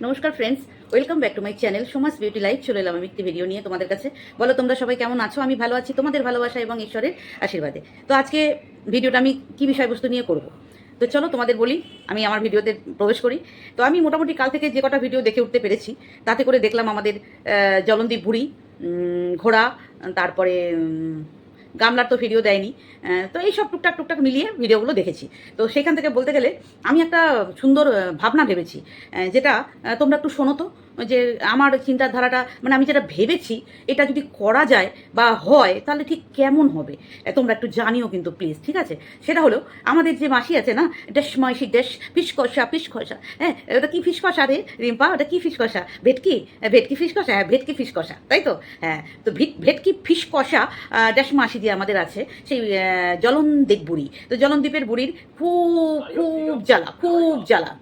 নমস্কার friends welcome back to my channel Soma's beauty life চলে এলাম আমি একটি ভিডিও নিয়ে তোমাদের কাছে। বলো তোমরা সবাই কেমন আছো? আমি ভালো আছি তোমাদের ভালোবাসা এবং ঈশ্বরের আশীর্বাদে। তো আজকে ভিডিওটা আমি কী বিষয়বস্তু নিয়ে করব? তো চলো তোমাদের বলি আমি আমার ভিডিওতে প্রবেশ করি। তো আমি মোটামুটি কাল থেকে যে কটা ভিডিও দেখে উঠতে পেরেছি তাতে করে দেখলাম আমাদের জলন্দীপ উম, ঘোড়া তারপরে গামলার তো ভিডিও দেয়নি। তো তো এইসব টুকটাক টুকটাক মিলিয়ে ভিডিওগুলো দেখেছি। তো সেখান থেকে বলতে গেলে আমি একটা সুন্দর ভাবনা ভেবেছি। যেটা তোমরা একটু শোনো তো। যে আমার চিন্তাধারাটা মানে আমি যেটা ভেবেছি এটা যদি করা যায় বা হয় তাহলে ঠিক কেমন হবে? তোমরা একটু জানিও কিন্তু প্লিজ ঠিক আছে? সেটা হলো আমাদের যে মাসি আছে না ডেশ মাসি ডেশ ফিস কষা ফিস কষা হ্যাঁ? ওটা কি ফিস কষা রে রিম্পা? ওটা কি ফিস কষা ভেটকি ভেটকি ফিস কষা হ্যাঁ ভেটকি ফিস কষা তাই তো? হ্যাঁ তো ভিট- ভেটকি ফিস কষা আহ, ড্যাশ মাসি দিয়ে আমাদের আছে সেই জলনদ্বীপ বুড়ি। তো জলনদ্বীপের বুড়ির খুব খুব জ্বালা খুব জ্বালা।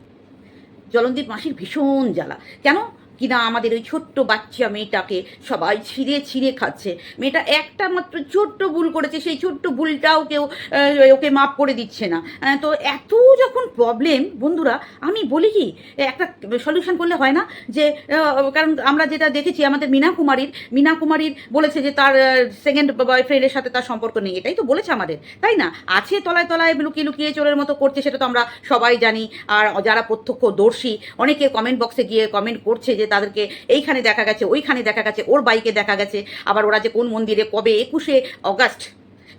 জলনদীপ মাসির ভীষণ জ্বালা। কেন? কিনা আমাদের ওই ছোট্ট বাচ্চা মেয়েটাকে সবাই ছিঁড়ে ছিঁড়ে খাচ্ছে। মেয়েটা একটা মাত্র ছোট্ট ভুল করেছে, সেই ছোট্ট ভুলটাও কেউ ওকে মাফ করে দিচ্ছে না। তো এত যখন প্রবলেম বন্ধুরা, আমি বলি কি, একটা সলিউশন করলে হয় না যে কারণ আমরা যেটা দেখেছি, আমাদের মীনা কুমারীর মীনা কুমারীর বলেছে যে তার সেকেন্ড বয়ফ্রেন্ডের সাথে তার সম্পর্ক নেই, এটাই তো বলেছে আমাদের, তাই না? আছে তলায় তলায় লুকিয়ে লুকিয়ে চোরের মতো করছে, সেটা তো আমরা সবাই জানি। আর যারা প্রত্যক্ষদর্শী, অনেকে কমেন্ট বক্সে গিয়ে কমেন্ট করছে যে তাদেরকে এইখানে দেখা গেছে, ওইখানে দেখা গেছে, ওর বাইকে দেখা গেছে। আবার ওরা যে কোন মন্দিরে কবে একুশে অগাস্ট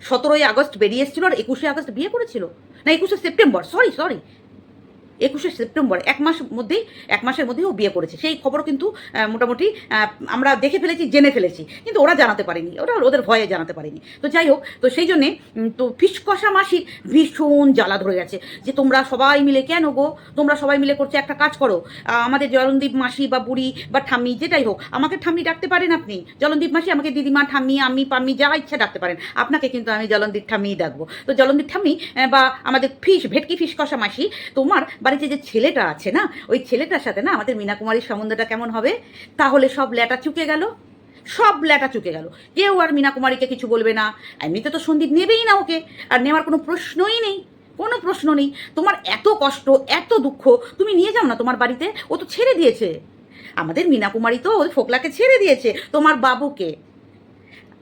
সতেরোই আগস্ট বেরিয়ে এসেছিল আর একুশে আগস্ট বিয়ে করেছিল? না, একুশে সেপ্টেম্বর সরি সরি একুশে সেপ্টেম্বর, এক মাস মধ্যেই, এক মাসের মধ্যেই ও বিয়ে করেছে। সেই খবর কিন্তু মোটামুটি আমরা দেখে ফেলেছি, জেনে ফেলেছি। কিন্তু ওরা জানাতে পারেনি। ওরা ওদের ভয়ে জানাতে পারেনি। তো যাই হোক, তো সেই জন্যে তো ফিসকষা মাসির ভীষণ জ্বালা ধরে গেছে যে, তোমরা সবাই মিলে কেন গো? তোমরা সবাই মিলে করছে, একটা কাজ করো। আমাদের জলনদীপ মাসি বা বুড়ি বা ঠাম্মি, যেটাই হোক, আমাকে ঠাম্মি ডাকতে পারেন আপনি? জলনদীপ মাসি আমাকে দিদিমা, ঠাম্মি আমি পাম্মি, যা ইচ্ছা ডাকতে পারেন। আপনাকে কিন্তু আমি জলনদীপ ঠাম্মিই ডাকবো। তো জলনদীপ ঠাম্মি বা আমাদের ফিস, ভেটকি ফিস কষা মাসি, তোমার বাড়িতে যে ছেলেটা আছে না, ওই ছেলেটার সাথে না আমাদের মীনা কুমারীর সম্বন্ধটা কেমন হবে? তাহলে সব ল্যাটা চুকে গেল। সব ল্যাটা চুকে গেল। কেউ আর মীনা কুমারীকে কিছু বলবে না। এমনিতে তো সন্দীপ নেবেই না ওকে। আর নেওয়ার কোনো প্রশ্নই নেই। কোনো প্রশ্ন নেই। তোমার এত কষ্ট, এত দুঃখ, তুমি নিয়ে যাও না তোমার বাড়িতে। ও তো ছেড়ে দিয়েছে। আমাদের মীনা কুমারী তো ওই ফোকলাকে ছেড়ে দিয়েছে। তোমার বাবুকে।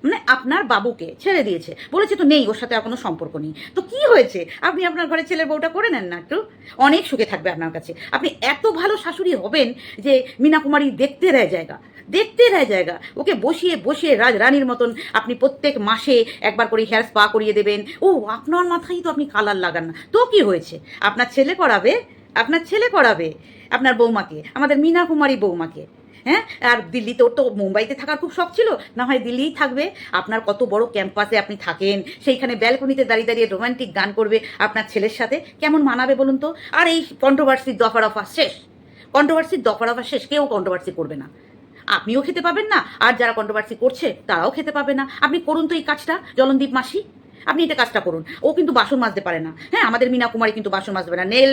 মানে আপনার বাবুকে ছেড়ে দিয়েছে। বলেছে তো নেই, ওর সাথে আর কোনো সম্পর্ক নেই। তো কি হয়েছে? আপনি আপনার ঘরে ছেলের বউটা করে নেন না একটু। অনেক সুখে থাকবে আপনার কাছে। আপনি এত ভালো শাশুড়ি হবেন যে মীনা কুমারী দেখতে দেয় জায়গা। দেখতে দেয় জায়গা। ওকে বসিয়ে বসিয়ে রাজ রানীর মতন আপনি প্রত্যেক মাসে একবার করে হেয়ার স্পা করিয়ে দেবেন। ও, আপনার মাথায় তো আপনি কালার লাগান না। তো কি হয়েছে? আপনার ছেলে করাবে? আপনার ছেলে করাবে? আপনার বৌমাকে? আমাদের মীনা কুমারী বৌমাকে? হ্যাঁ? আর দিল্লিতে ওর তো মুম্বাইতে থাকার খুব শখ ছিল। না হয় দিল্লিই থাকবে। আপনার কত বড় ক্যাম্পাসে আপনি থাকেন, সেইখানে ব্যালকনিতে দাঁড়িয়ে দাঁড়িয়ে রোমান্টিক গান করবে আপনার ছেলের সাথে। কেমন মানাবে বলুন তো? আর এই কন্ট্রোভার্সির দফা রফা শেষ। কন্ট্রোভার্সির দফা রফা শেষ। কেউ কন্ট্রোভার্সি করবে না। আপনিও খেতে পাবেন না। আর যারা কন্ট্রোভার্সি করছে, তারাও খেতে পাবে না। আপনি করুন তো এই কাজটা, জলনদীপ মাসি। আপনি এটা কাজটা করুন। ও কিন্তু বাসন মাজতে পারে না। হ্যাঁ আমাদের মিনা কুমারী কিন্তু বাসন মাজবে না। নেল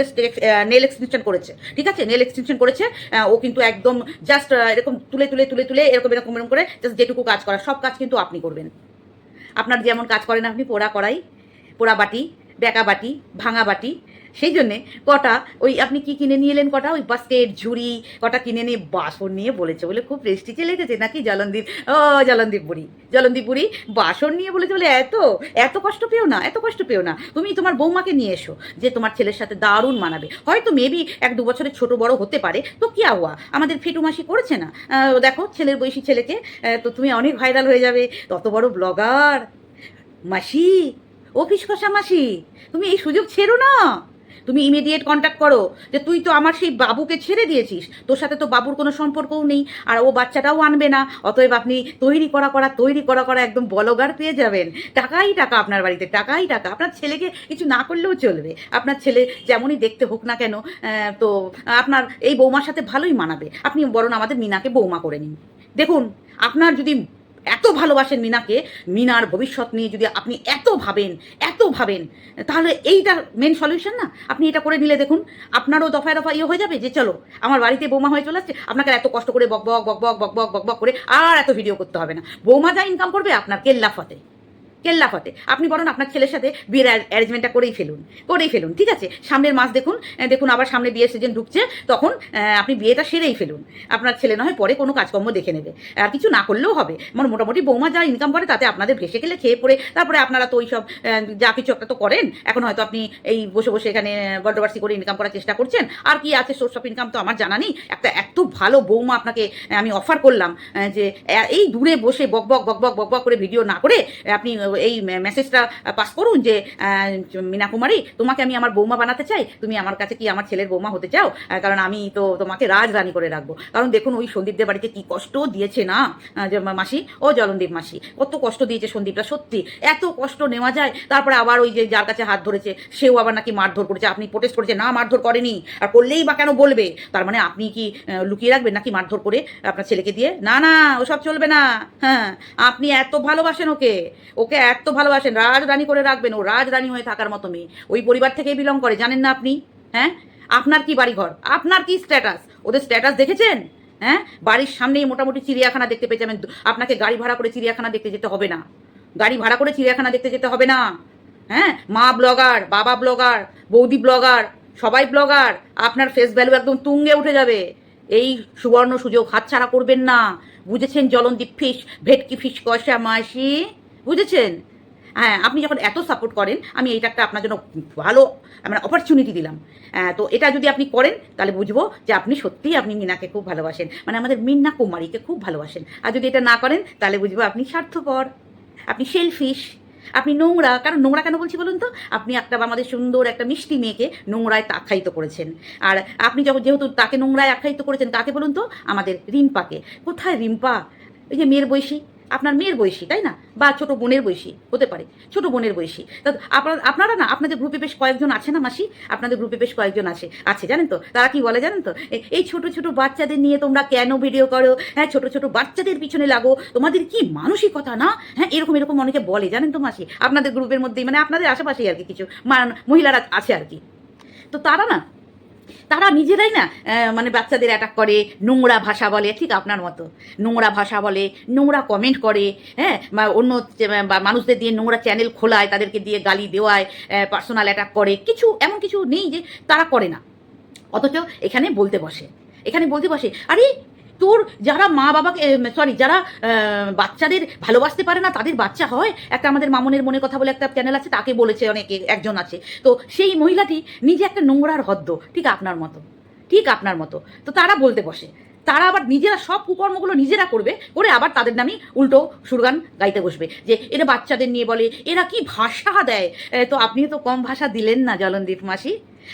নেল এক্সটেনশন করেছে। ঠিক আছে? নেল এক্সটেনশন করেছে। ও কিন্তু একদম জাস্ট এরকম তুলে তুলে তুলে তুলে এরকম এরকম এরকম করে জাস্ট যেটুকু কাজ করা সব কাজ কিন্তু আপনি করবেন। আপনার যেমন কাজ করেন আপনি পোড়া কড়াই, পোড়া বাটি, বেকা বাটি, ভাঙা বাটি সেই জন্যে কটা ওই আপনি কি কিনে নিয়ে এলেন কটা? ওই বাস্কেট, ঝুড়ি, কটা কিনে নিয়ে বাসন নিয়ে বলেছে বলে খুব প্রেস্টিজে লেগেছে নাকি জলনদীপ? ও, জলনদীপ বুড়ি জলনদীপ বুড়ি, বাসন নিয়ে বলেছে বলে এত এত কষ্ট পেও না, এত কষ্ট পেও না। তুমি তোমার বৌমাকে নিয়ে এসো, যে তোমার ছেলের সাথে দারুণ মানাবে। হয়তো মেবি এক দু বছরের ছোট বড় হতে পারে, তো কি আওয়া? আমাদের ফেটু মাসি করেছে না? দেখো ছেলের বয়সী ছেলেকে তো তুমি অনেক ভাইরাল হয়ে যাবে, তত বড় ব্লগার। মাসি, অফিস কষা মাসি, তুমি এই সুযোগ ছেড়ো না। তুমি ইমিডিয়েট কন্ট্যাক্ট করো যে তুই তো আমার সেই বাবুকে ছেড়ে দিয়েছিস। তোর সাথে তো বাবুর কোনো সম্পর্কও নেই, আর ও বাচ্চাটাও আনবে না। অতএব আপনি তৈরি করা করা, তৈরি করা করা একদম বলগার পেয়ে যাবেন। টাকাই টাকা আপনার বাড়িতে, টাকাই টাকা। আপনার ছেলেকে কিছু না করলেও চলবে। আপনার ছেলে যেমনই দেখতে হোক না কেন তো আপনার এই বৌমার সাথে ভালোই মানাবে। আপনি বরং আমাদের মিনাকে বৌমা করে নিন। দেখুন, আপনার যদি এত ভালোবাসেন মিনাকে, মিনার ভবিষ্যৎ নিয়ে যদি আপনি এত ভাবেন এত ভাবেন, তাহলে এইটা মেন সলিউশন না? আপনি এটা করে নিলে দেখুন, আপনারও দফায় দফা ইয়ে হয়ে যাবে যে চলো, আমার বাড়িতে বৌমা হয়ে চলে আসছে, আপনাকে এত কষ্ট করে বক বক বক বক বক বক বক করে আর এত ভিডিও করতে হবে না। বৌমা যা ইনকাম করবে আপনার কেল্লা ফতে কেল্লা ফতে। আপনি বরং আপনার ছেলের সাথে বিয়ের অ্যারেঞ্জমেন্টটা করেই ফেলুন করেই ফেলুন, ঠিক আছে? সামনের মাস দেখুন দেখুন আবার সামনে বিয়ের সিজন ঢুকছে, তখন আপনি বিয়েটা সেরেই ফেলুন। আপনার ছেলে না হয় পরে কোনো কাজকর্ম দেখে নেবে। আর কিছু না করলেও হবে। মানে মোটামুটি বৌমা যা ইনকাম করে, তাতে আপনাদের ভেসে গেলে খেয়ে পড়ে, তারপরে আপনারা তো ওই সব যা কিছু একটা তো করেন, এখন হয়তো আপনি এই বসে বসে এখানে গন্ডবার্সি করে ইনকাম করার চেষ্টা করছেন, আর কি আছে সোর্স অফ ইনকাম তো আমার জানা নেই। একটা এত ভালো বৌমা আপনাকে আমি অফার করলাম যে এই দূরে বসে বক বক বক বক বক করে ভিডিও না করে, আপনি এই মেসেজটা পাস করুন যে মীনা কুমারী তোমাকে আমি আমার বৌমা বানাতে চাই। তুমি আমার কাছে কি আমার ছেলের বৌমা হতে চাও? কারণ আমি তো তোমাকে রাজরানী করে রাখব। কারণ দেখুন, ওই সন্দীপদের বাড়িতে কি কষ্ট দিয়েছে না? মাসি, ও জলনদীপ মাসি, কত কষ্ট দিয়েছে সন্দীপটা সত্যি। এত কষ্ট নেওয়া যায়, তারপরে আবার ওই যে যার কাছে হাত ধরেছে, সেও আবার নাকি মারধর করেছে। আপনি প্রোটেস্ট করেছে না মারধর করেনি। আর করলেই বা কেন বলবে? তার মানে আপনি কি লুকিয়ে রাখবেন নাকি মারধর করে আপনার ছেলেকে দিয়ে? না না, ওসব চলবে না। হ্যাঁ আপনি এত ভালোবাসেন ওকে। ওকে এত ভালোবাসেন। রাজরানী করে রাখবেন ও, রাজরানী হয়ে থাকার মতো মেয়ে। ওই পরিবার থেকেই বিলং করে, জানেন না আপনি? হ্যাঁ? আপনার কি বাড়িঘর? আপনার কি স্ট্যাটাস ওদের স্ট্যাটাস দেখেছেন? হ্যাঁ? বাড়ির সামনেই মোটামুটি চিড়িয়াখানা দেখতে পেয়ে যাবেন আপনাকে গাড়ি ভাড়া করে চিড়িয়াখানা দেখতে যেতে হবে না। গাড়ি ভাড়া করে চিড়িয়াখানা দেখতে যেতে হবে না। হ্যাঁ? মা ব্লগার বাবা ব্লগার বৌদি ব্লগার সবাই ব্লগার আপনার ফেস ভ্যালু একদম তুঙ্গে উঠে যাবে। এই সুবর্ণ সুযোগ হাতছাড়া করবেন না। বুঝেছেন জলনদীপ ফিশ ভেটকি ফিশ কষা মাসি? বুঝেছেন? হ্যাঁ আপনি যখন এত সাপোর্ট করেন আমি এইটা একটা আপনার জন্য ভালো মানে অপরচুনিটি দিলাম। আহ, তো এটা যদি আপনি করেন তাহলে বুঝব যে আপনি সত্যিই আপনি মিনাকে খুব ভালোবাসেন। মানে আমাদের মিন্না কুমারীকে খুব ভালোবাসেন। আর যদি এটা না করেন তাহলে বুঝব আপনি স্বার্থপর আপনি সেলফিশ আপনি নোংরা। কারণ নোংরা কেন বলছি বলুন তো? আপনি একটা আমাদের সুন্দর একটা মিষ্টি মেয়েকে নোংরায় আখ্যায়িত করেছেন। আর আপনি যখন যেহেতু তাকে নোংরায় আখ্যায়িত করেছেন কাকে বলুন তো আমাদের রিম্পাকে। কোথায় রিম্পা? ওই যে মেয়ের বয়সী। আপনার মেয়ের বয়সী, তাই না? বা ছোট বোনের বয়সী, হতে পারে। ছোট বোনের বয়সী। তা আপনার, আপনারা না, আপনাদের গ্রুপে বেশ কয়েকজন আছে না মাসি? আপনাদের গ্রুপে বেশ কয়েকজন আছে। আছে, জানেন তো? তারা কি বলে জানেন তো? এই ছোট ছোট বাচ্চাদের নিয়ে তোমরা কেন ভিডিও করো? হ্যাঁ ছোট ছোট বাচ্চাদের পিছনে লাগো। তোমাদের কি মানসিকতা না? হ্যাঁ এরকম এরকম অনেকে বলে, জানেন তো মাসি? আপনাদের গ্রুপের মধ্যেই মানে আপনাদের আশেপাশেই আর কি কিছু। মহিলারা আছে আর কি। তো তারা না তারা নিজেরাই না মানে বাচ্চাদের অ্যাটাক করে, নোংরা ভাষা বলে, ঠিক আপনার মতো। নোংরা ভাষা বলে, নোংরা কমেন্ট করে হ্যাঁ বা অন্য মানুষদের দিয়ে নোংরা চ্যানেল খোলায়, তাদেরকে দিয়ে গালি দেওয়ায় পার্সোনাল অ্যাটাক করে, কিছু, এমন কিছু নেই যে তারা করে না। অথচ এখানে বলতে বসে। এখানে বলতে বসে, আরে তোর যারা মা বাবাকে সরি যারা বাচ্চাদের ভালোবাসতে পারে না, তাদের বাচ্চা হয়। একটা আমাদের মামনের মনের কথা বলে একটা চ্যানেল আছে, তাকে বলেছে অনেকে, একজন আছে। তো সেই মহিলাটি নিজে একটা নোংরার হদ্দ ঠিক আপনার মতো। ঠিক আপনার মতো। তো তারা বলতে বসে। তারা আবার নিজেরা সব কুকর্মগুলো নিজেরা করবে, করে আবার তাদের নামই উল্টো সুরগান গাইতে বসবে। যে এরা বাচ্চাদের নিয়ে বলে, এরা কি ভাষা দেয়? তো আপনি তো কম ভাষা দিলেন না, জলনদীপ মাসি।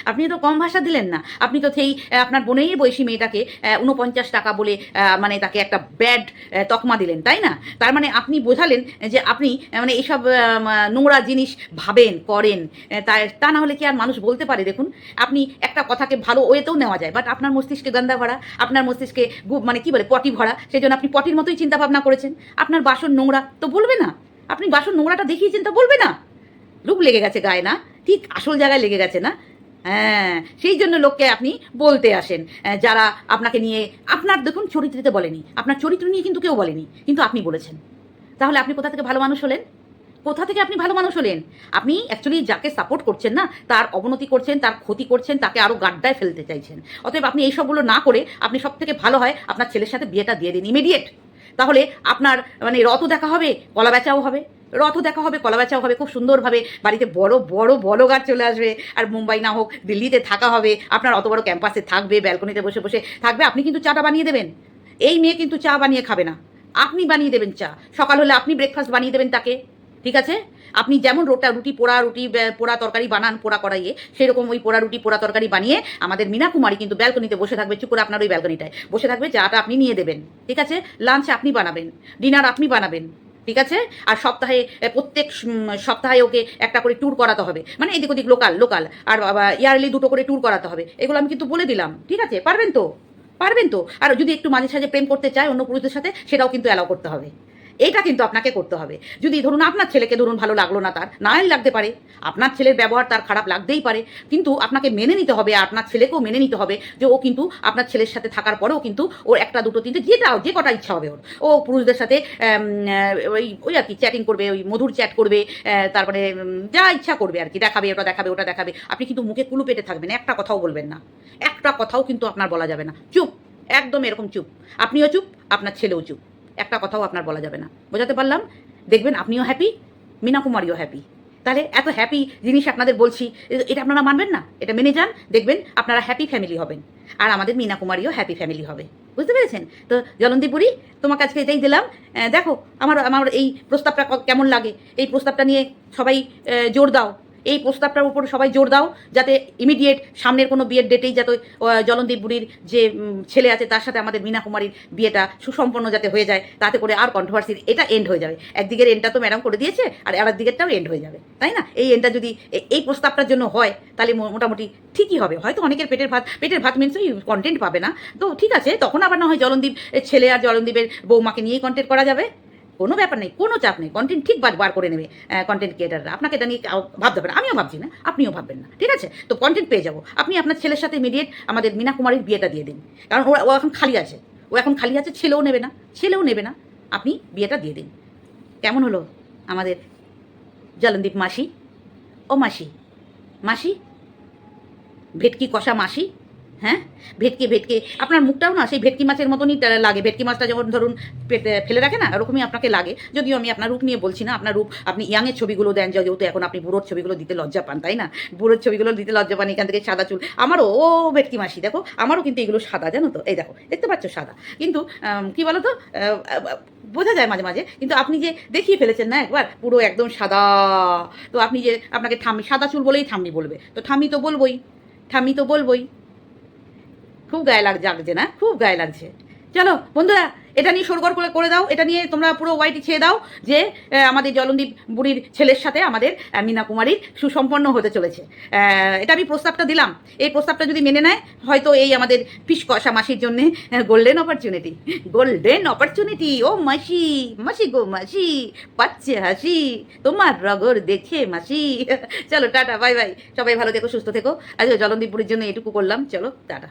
আপনি তো কম ভাষা দিলেন না। আপনি তো সেই আপনার বোনের বয়সী মেয়েটাকে উনপঞ্চাশ টাকা বলে মানে তাকে একটা ব্যাড তকমা দিলেন, তাই না? তার মানে আপনি বোঝালেন যে আপনি মানে এইসব নোংরা জিনিস ভাবেন, করেন তাই তা না হলে কি আর মানুষ বলতে পারে? দেখুন, আপনি একটা কথাকে ভালো ওয়েতেও নেওয়া যায় বাট আপনার মস্তিষ্কে গন্দা ভরা, আপনার মস্তিষ্কে মানে কি বলে, পটি ভরা সেই জন্য আপনি পটির মতোই চিন্তা ভাবনা করেছেন। আপনার বাসন নোংরা, তো বলবে না। আপনি বাসন নোংরাটা দেখিয়েছেন, তো বলবে না। লুক লেগে গেছে গায়ে, না? ঠিক আসল জায়গায় লেগে গেছে, না? হ্যাঁ সেই জন্য লোককে আপনি বলতে আসেন। যারা আপনাকে নিয়ে, আপনার দেখুন চরিত্রিতে বলেনি, আপনার চরিত্র নিয়ে কিন্তু কেউ বলেনি, কিন্তু আপনি বলেছেন। তাহলে আপনি কোথা থেকে ভালো মানুষ হলেন? কোথা থেকে আপনি ভালো মানুষ হলেন? আপনি অ্যাকচুয়ালি যাকে সাপোর্ট করছেন না, তার অবনতি করছেন, তার ক্ষতি করছেন, তাকে আরও গাড্ডায় ফেলতে চাইছেন। অতএব আপনি এইসবগুলো না করে আপনি সব থেকে ভালো হয় আপনার ছেলের সাথে বিয়েটা দিয়ে দিন ইমিডিয়েট তাহলে আপনার মানে রথও দেখা হবে, কলা বেচাও হবে। রথও দেখা হবে, কলা বেচাও হবে, খুব সুন্দরভাবে বাড়িতে বড় বড় বড় গাছ চলে আসবে। আর মুম্বাই না হোক, দিল্লিতে থাকা হবে। আপনার অত বড় ক্যাম্পাসে থাকবে, ব্যালকনিতে বসে বসে থাকবে। আপনি কিন্তু চাটা বানিয়ে দেবেন। এই মেয়ে কিন্তু চা বানিয়ে খাবে না। আপনি বানিয়ে দেবেন চা। সকাল হলে আপনি ব্রেকফাস্ট বানিয়ে দেবেন তাকে। ঠিক আছে? আপনি যেমন রোটা রুটি, পোড়া রুটি পোড়া তরকারি বানান, পোড়া করাইয়ে সেরকম ওই পোড়া রুটি, পোড়া তরকারি বানিয়ে আমাদের মীনা কুমারী কিন্তু ব্যালকনিতে বসে থাকবে। চুপ করে আপনার ওই ব্যালকনিটায়। বসে থাকবে চাটা আপনি নিয়ে দেবেন। ঠিক আছে? লাঞ্চ আপনি বানাবেন। ডিনার আপনি বানাবেন। ঠিক আছে? আর সপ্তাহে প্রত্যেক সপ্তাহে ওকে একটা করে ট্যুর করাতে হবে। মানে এদিক ওদিক লোকাল লোকাল। আর ইয়ারলি দুটো করে ট্যুর করাতে হবে। এগুলো আমি কিন্তু বলে দিলাম। ঠিক আছে? পারবেন তো? পারবেন তো? আর যদি একটু মাঝে সাঝে প্রেম করতে চায় অন্য পুরুষদের সাথে, সেটাও কিন্তু অ্যালাউ করতে হবে। এটা কিন্তু আপনাকে করতে হবে। যদি ধরুন আপনার ছেলেকে ধরুন ভালো লাগল না তার নাই লাগতে পারে, আপনার ছেলের ব্যবহার তার খারাপ লাগতেই পারে, কিন্তু আপনাকে মেনে নিতে হবে, আর আপনার ছেলেকেও মেনে নিতে হবে যে ও কিন্তু আপনার ছেলের সাথে থাকার পরেও কিন্তু ওর একটা, দুটো, তিনটে যেটা যে কটা ইচ্ছা হবে ওর। ও পুরুষদের সাথে ওই ওই আর কি চ্যাটিং করবে, ওই মধুর চ্যাট করবে তারপরে যা ইচ্ছা করবে আর কি, দেখাবে, ওটা দেখাবে ওটা দেখাবে। আপনি কিন্তু মুখে কুলু পেটে থাকবেন, একটা কথাও বলবেন না। একটা কথাও কিন্তু আপনার বলা যাবে না। চুপ, একদম এরকম চুপ। আপনিও চুপ, আপনার ছেলেও চুপ। একটা কথাও আপনার বলা যাবে না। বোঝাতে পারলাম? দেখবেন আপনিও হ্যাপি মীনা কুমারীও হ্যাপি তাহলে এত হ্যাপি জিনিস আপনাদের বলছি, এটা আপনারা মানবেন না? এটা মেনে যান, দেখবেন আপনারা হ্যাপি ফ্যামিলি হবেন। আর আমাদের মীনা কুমারীও হ্যাপি ফ্যামিলি হবে। বুঝতে পেরেছেন? তো জলন্দিপুরি তোমার আজকে এটাই দিলাম। দেখো, আমার আমার এই প্রস্তাবটা কেমন লাগে? এই প্রস্তাবটা নিয়ে সবাই জোর দাও। এই প্রস্তাবটার উপর সবাই জোর দাও, যাতে ইমিডিয়েট সামনের কোনো বিয়ের ডেটেই যাতে জলনদীপ বুড়ির যে ছেলে আছে, তার সাথে আমাদের মীনা কুমারীর বিয়েটা সুসম্পন্ন যাতে হয়ে যায়, তাতে করে আর কন্ট্রোভার্সির এটা এন্ড হয়ে যাবে। একদিকের এন্ডটা তো ম্যাডাম করে দিয়েছে, আর আর দিকেরটাও এন্ড হয়ে যাবে, তাই না? এই এন্ডটা যদি এই প্রস্তাবটার জন্য হয়, তাহলে মোটামুটি ঠিকই হবে। হয়তো অনেকের পেটের ভাত পেটের ভাত মিনস ওই কন্টেন্ট পাবে না। তো ঠিক আছে, তখন আবার না হয় জলনদীপ ছেলে আর জলনদীপের বৌমাকে নিয়েই কন্টেন্ট করা যাবে। কোনো ব্যাপার নেই, কোনো চাপ নেই কন্টেন্ট ঠিক বার করে নেবে কন্টেন্ট ক্রিয়েটাররা আপনাকে এটা নিয়ে ভাবতে পারে আমিও ভাবছি না, আপনিও ভাববেন না, ঠিক আছে? তো কন্টেন্ট পেয়ে যাব। আপনি আপনার ছেলের সাথে ইমিডিয়েট আমাদের মীনা কুমারীর বিয়েটা দিয়ে দিন। কারণ ও এখন খালি আছে, ও এখন খালি আছে, ছেলেও নেবে না, ছেলেও নেবে না, আপনি বিয়েটা দিয়ে দিন। কেমন হলো আমাদের জলনদীপ মাসি? ও মাসি মাসি? ভেটকি কষা মাসি? হ্যাঁ? ভেটকে ভেটকে। আপনার মুখটাও না সেই ভেটকি মাছের মতনই লাগে। ভেটকি মাছটা যেমন ধরুন পেটে ফেলে রাখে না, ওরকমই আপনাকে লাগে। যদিও আমি আপনার রূপ নিয়ে বলছি না, আপনার রূপ আপনি ইয়াংয়ের ছবিগুলো দেন, যেহেতু এখন আপনি বুড়োর ছবিগুলো দিতে লজ্জা পান, তাই না? বুড়োর ছবিগুলো দিতে লজ্জা পান, এখান থেকে সাদা চুল। আমারও, ও ভেটকি মাসি, দেখো, আমারও কিন্তু এগুলো সাদা, জানো তো? এই দেখো, দেখতে পাচ্ছ সাদা। কিন্তু কি বলো তো বোঝা যায় মাঝে মাঝে, কিন্তু আপনি যে দেখিয়ে ফেলেছেন না একবার, পুরো একদম সাদা। তো আপনি যে আপনাকে ঠাম্মি সাদা চুল বলেই ঠাম্মি বলবে। তো ঠাম্মি তো বলবই ঠাম্মি তো বলবোই। খুব গায়ে লাগ লাগছে না? খুব গায়ে লাগছে। চলো, বন্ধুরা, এটা নিয়ে সরগর করে করে দাও। এটা নিয়ে তোমরা পুরো ওয়াইটি ছেয়ে দাও যে আমাদের জলনদীপ বুড়ির ছেলের সাথে আমাদের মীনা কুমারীর সুসম্পন্ন হতে চলেছে। এটা আমি প্রস্তাবটা দিলাম। এই প্রস্তাবটা যদি মেনে নেয়, হয়তো এই আমাদের ফিস কষা মাসির জন্য গোল্ডেন অপরচুনিটি গোল্ডেন অপরচুনিটি ও মাসি মাসি গো মাসি, পাচ্ছে হাসি। তোমার রগর দেখে মাসি। চলো, টাটা বাই বাই সবাই ভালো থেকো, সুস্থ থেকো। আজকে জলনদীপ বুড়ির জন্য এটুকু করলাম। চলো, টাটা।